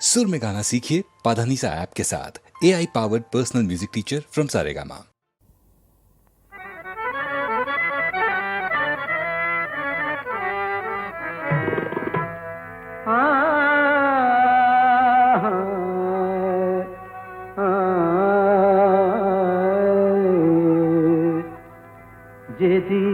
सुर में गाना सीखिए पाधानीसा ऐप के साथ A I powered personal music teacher from Saregama যেদিন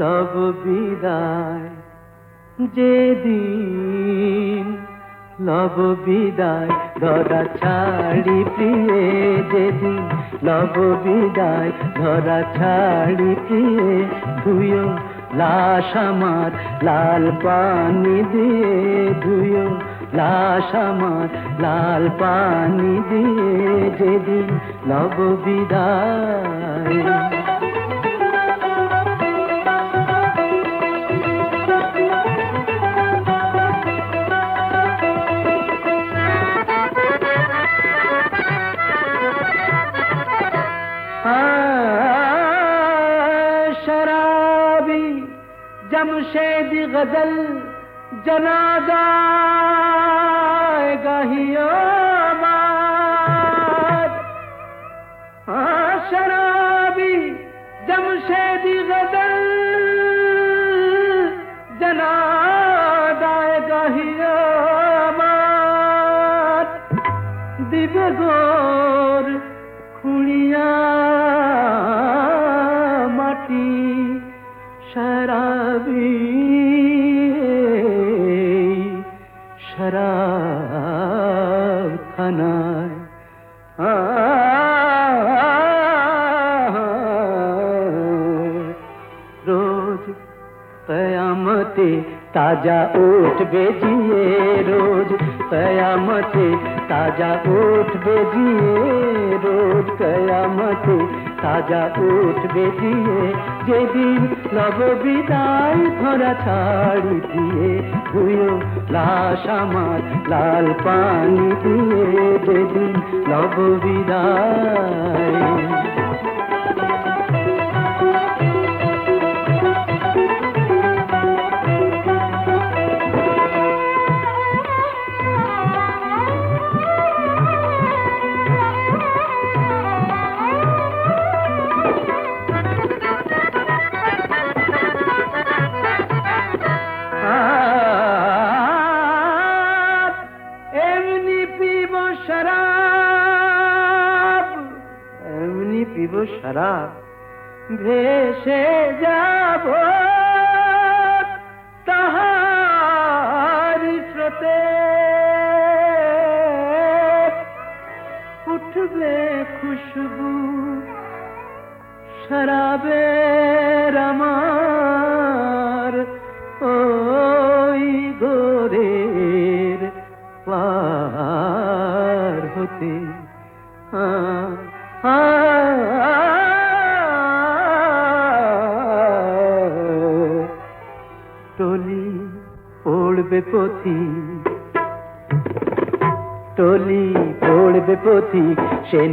লব বিদায় যেদিন লব বিদায়, ধরা ছাড়ি প্রিয়ে যেদিন লব বিদায়, ধরা ছাড়ি প্রিয়ে, ধুয়ো লাশ আমার, লাল পানি দিয়ে ধুয়ো লাশ আমার, লাল পানি দিয়ে যেদিন লব বিদায়। غزل جنازہ কয়ামতে তাজা উঠবে জিয়ে রোজ। কয়ামতে তাজা উঠবে জিয়ে রোজ। কয়ামতে তাজা উঠবে জিয়ে। যেদিন লব বিদায় ধরা ছাড়ি দিয়ে ধুয়ো লাশ আমার লাল পানি দিয়ে। যেদিন লব বিদায়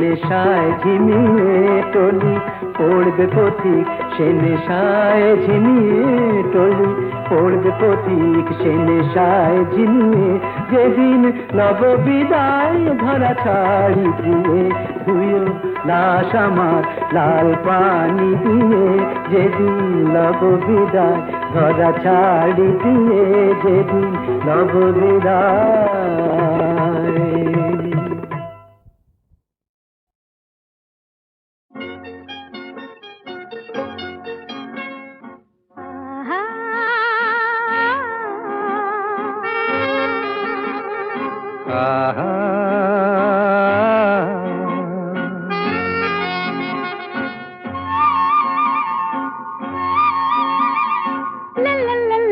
নেশায় ঝিমিয়ে টলি, পড়বে পথিক সে নেশায় ঝিমিয়ে টলি, পড়বে পথিক সে নেশায় ঝিমিয়ে, যেদিন নব বিদায় ধরা ছাড়ি দিয়ে ধুয়ো, লাশ আমার লাল পানি দিয়ে, যেদিন নব বিদায় ধরা ছাড়ি দিয়ে, যেদিন নব বিদায়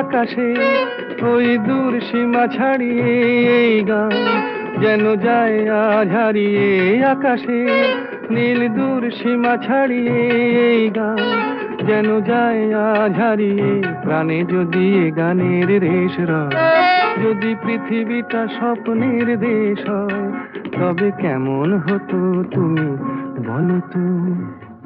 আকাশে ওই দূর সীমা ছাড়িয়ে এই গান যেন যায় আজ হারিয়ে আকাশে। নীল দূর সীমা ছাড়িয়ে এই গান যেন যায় আজ হারিয়ে। প্রাণে যদি গানের রেশ যদি পৃথিবীটা স্বপ্নের দেশ হয়, তবে কেমন হতো তুমি বলো তো?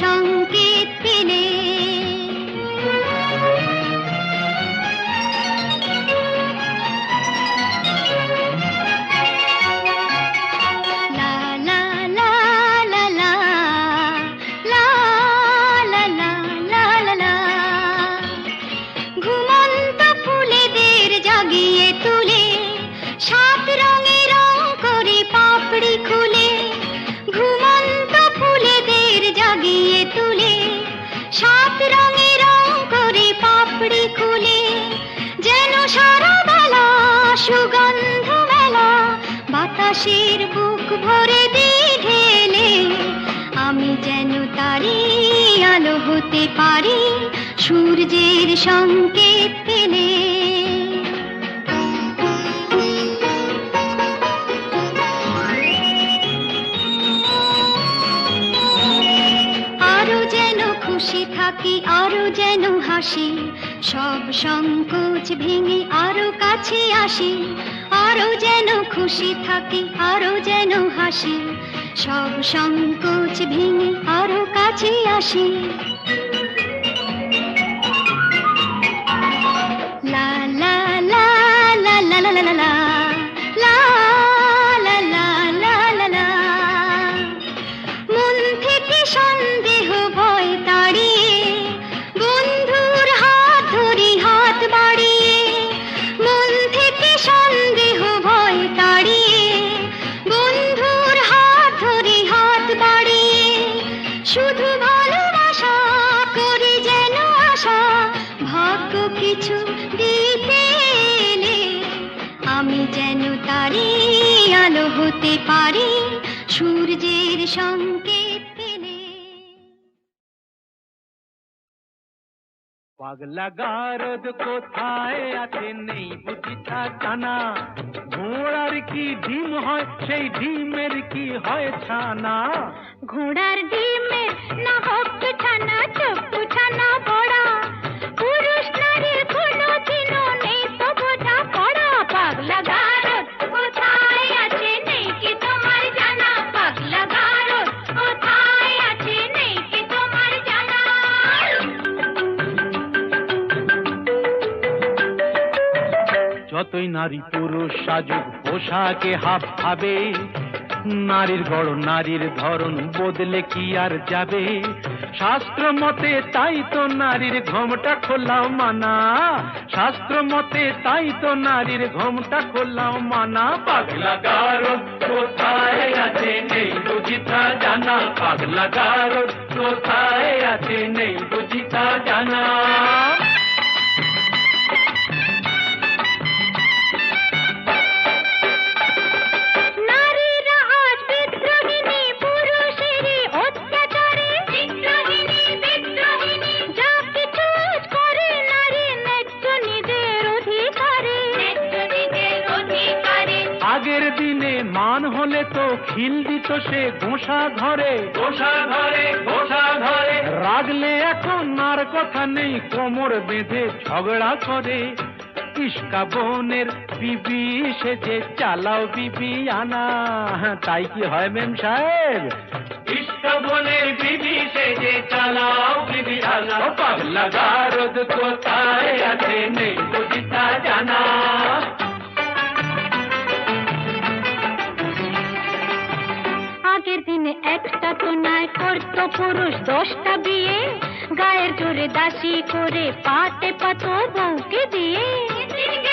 সঙ্গে বাতাসের বুক ভরে দিয়ে আমি যেন তারি আলো হতে পারি সূর্যের সংকেত পেলে। আরও যেন খুশি থাকি, আরও যেন হাসি, সব সংকোচ ভেঙে আরও কাছে আসি। আরও যেন খুশি থাকি, আরও যেন হাসি। সব সংকোচ ভেঙে আরও কাছে আসি। লা লা লা লা লা লা লা লা শুধু ভালোবাসা করি যেন আশা, ভাগ্য কিছু দিতে আমি যেন তারি আলো হতে পারি। সূর্যের সংকেত পাগলা গারদ কোথায় আছে নেই বুঝিটা জানা ঘোড়ার কি ডিম হয় সেই ডিমের কি হয় ছানা ঘোড়ার ডিমের না হোক ছানা চপ্পু ছানা যতই নারী পুরুষ সাজুক পোশাকে হাফ খাবে নারীর গড় নারীর ধরন বদলে কি আর যাবে? শাস্ত্র মতে তাই তো নারীর ঘোমটা খোলাও মানা। শাস্ত্র মতে তাই তো নারীর ঘোমটা খোলাও মানা। পাগলা গারো কোথায় আছে? নেই বুঝিতা জানা। পাগলা গারো কোথায় আছে? নেই বুঝিতা জানা। সে গোসা ঘরে। গোসা ঘরে গোসা ঘরে। রাগলে এখন আর কথা নেই কোমর বেঁধে ঝগড়া করে। ইস্কা বোনের বিবি সেজে চালাও বিবি আনা। তাই কি হয় মেম সাহেব? ইস্কা বোনের বিবি সেজে চালাও বিবি আনা। পাগলা গারদ কোথায় আছে নেই বুঝিতা জানা। একটা তো নাই করতো পুরুষ, দশটা বিয়ে। গায়ের জোরে দাসী করে পাটে পাতো বউকে দিয়ে।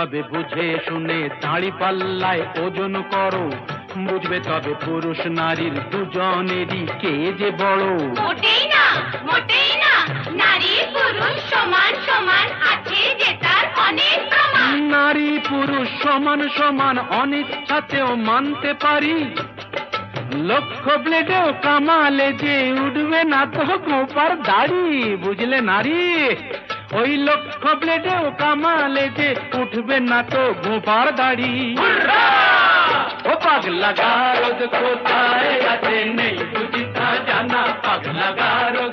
তবে বুঝে শুনে দাঁড়ি পাল্লায় ওজন করো। বুঝবে তবে পুরুষ নারীর দুজনেরই কে যে বড়। মোটেই না মোটেই না। নারী পুরুষ সমান সমান আছে যে তার অনেক প্রমাণ। নারী পুরুষ সমান সমান অনিচ্ছাতেও মানতে পারি। লক্ষ ব্লেডেও কামালে যে উঠবে না তো গোপার দাড়ি। বুঝলে নারী? ওই লক্ষ ব্লেডেও কামালে যে উঠবে না তো গোপার দাড়ি। ও পাগলা গারদ কোথায় আছে নেই তুই জানা। পাগলা গারদ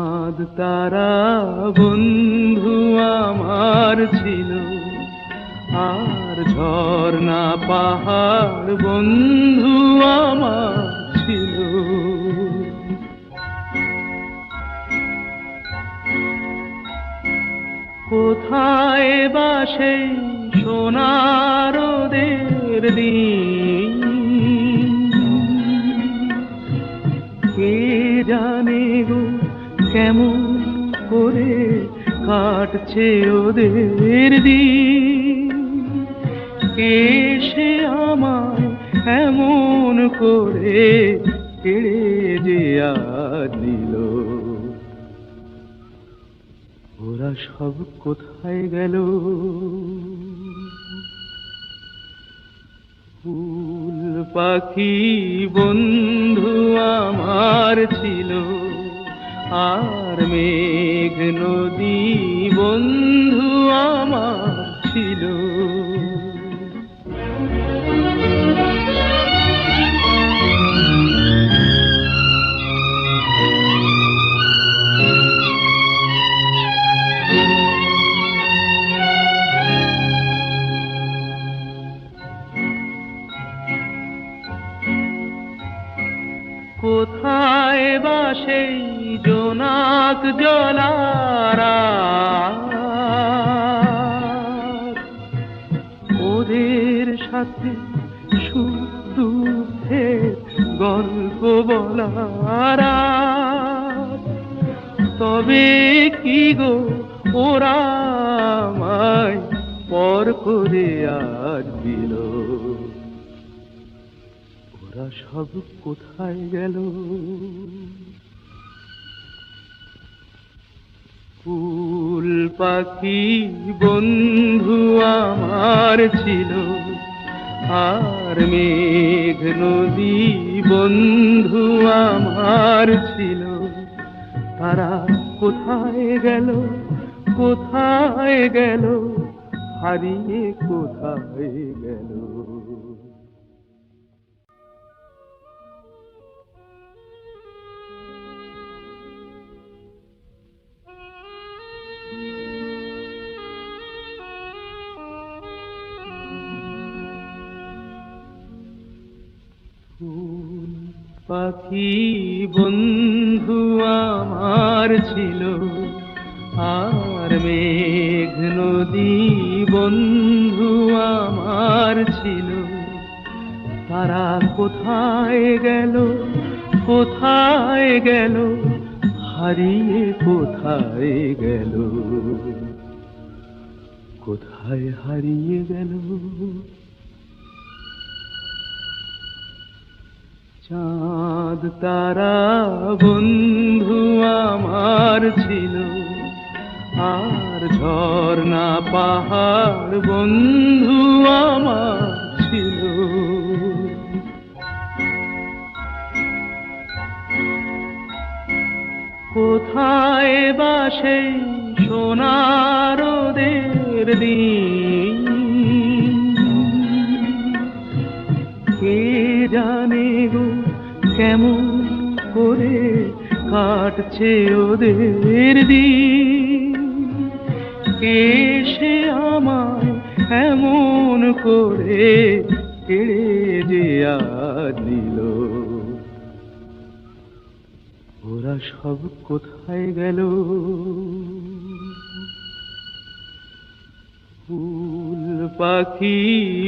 তারা বন্ধু আমার ছিল। আর ঝর্ণা পাহাড় বন্ধু আমার ছিল। কোথায় বা সেই সোনারোদের দিন? কেমন করে কাটছে ওদের দিন? কে সে আমায় এমন করে কেড়ে যে নিল? ওরা সব কোথায় গেল? ফুল পাখি বন্ধু আমার ছিল। আর মেঘ নদী বন্ধু আমার ছিল। পর করে আজ দিল। ওরা সব কোথায় গেল? ফুল পাখি বন্ধু আমার ছিল, আর মেঘ নদী বন্ধু আমার ছিল। তারা কোথায় গেল? কোথায় গেল? হারিয়ে কোথায় গেল? পাখি বন্ধু আমার ছিল আর নদী বন্ধু আমার ছিল। তারা কোথায় গেল? কোথায় গেল? হারিয়ে কোথায় গেল? কোথায় হারিয়ে গেল? চাঁদ, তারা, বন্ধু আমার ছিল। আর ঝর্ণা পাহাড় বন্ধু আমার ছিল। কোথায় বা সেই সোনার ওদের দিন? কে জানে গো কেমন করে কাটছে ওদের দিন? কে সে আমায় এমন করে কেড়ে যে নিল। ওরা সব কোথায় গেল? ফুল পাখি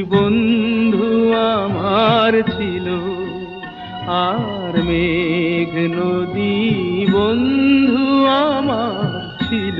বন্ধু আমার ছিল, আর মেঘ নদী বন্ধু আমার ছিল।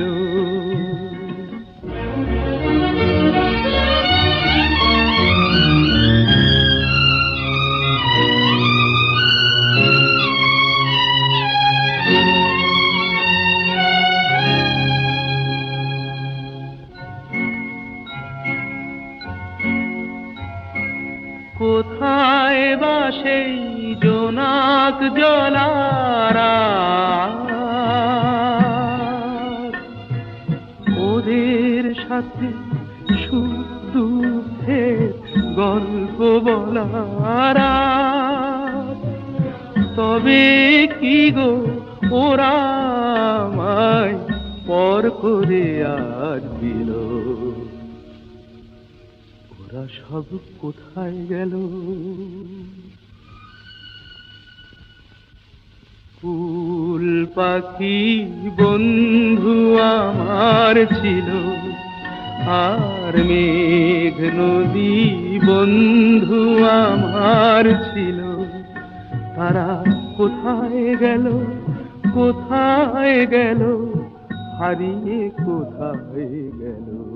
ওরা আমায় পর করে আজ দিল। ওরা সব কোথায় গেল? ফুল পাখি বন্ধু আমার ছিল, আর মেঘ নদী বন্ধু আমার ছিল। তারা কোথায় গেল? কোথায় গেল? হারিয়ে কোথায় গেল?